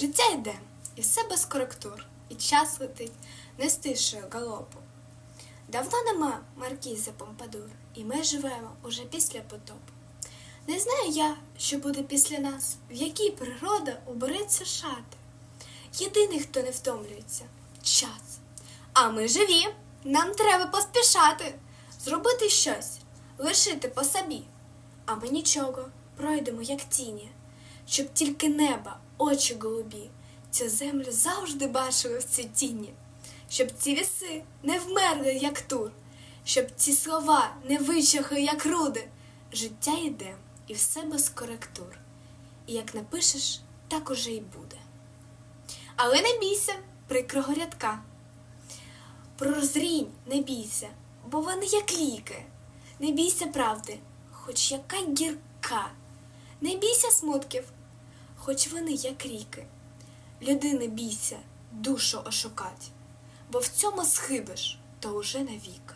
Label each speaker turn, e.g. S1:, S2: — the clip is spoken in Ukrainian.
S1: Життя йде, і все без коректур, і час летить, не стишує галопу. Давно нема Маркіза Помпадур, і ми живемо уже після потопу. Не знаю я, що буде після нас, в якій природа убереться шати. Єдиний, хто не втомлюється час. А ми живі, нам треба поспішати, зробити щось, лишити по собі. А ми нічого пройдемо, як тіні щоб тільки неба, очі голубі, цю землю завжди бачили в цій тіні, щоб ці віси не вмерли, як тур, щоб ці слова не вичахли, як руди. Життя йде, і все без коректур. І як напишеш, так уже й буде. Але не бійся прикрого рядка. Прозрінь, не бійся, бо вони як ліки. Не бійся правди, хоч яка гірка. Не бійся смутків, хоч вони як ріки. Людини бійся, душу ошукать, бо в цьому схибиш, то уже навіки.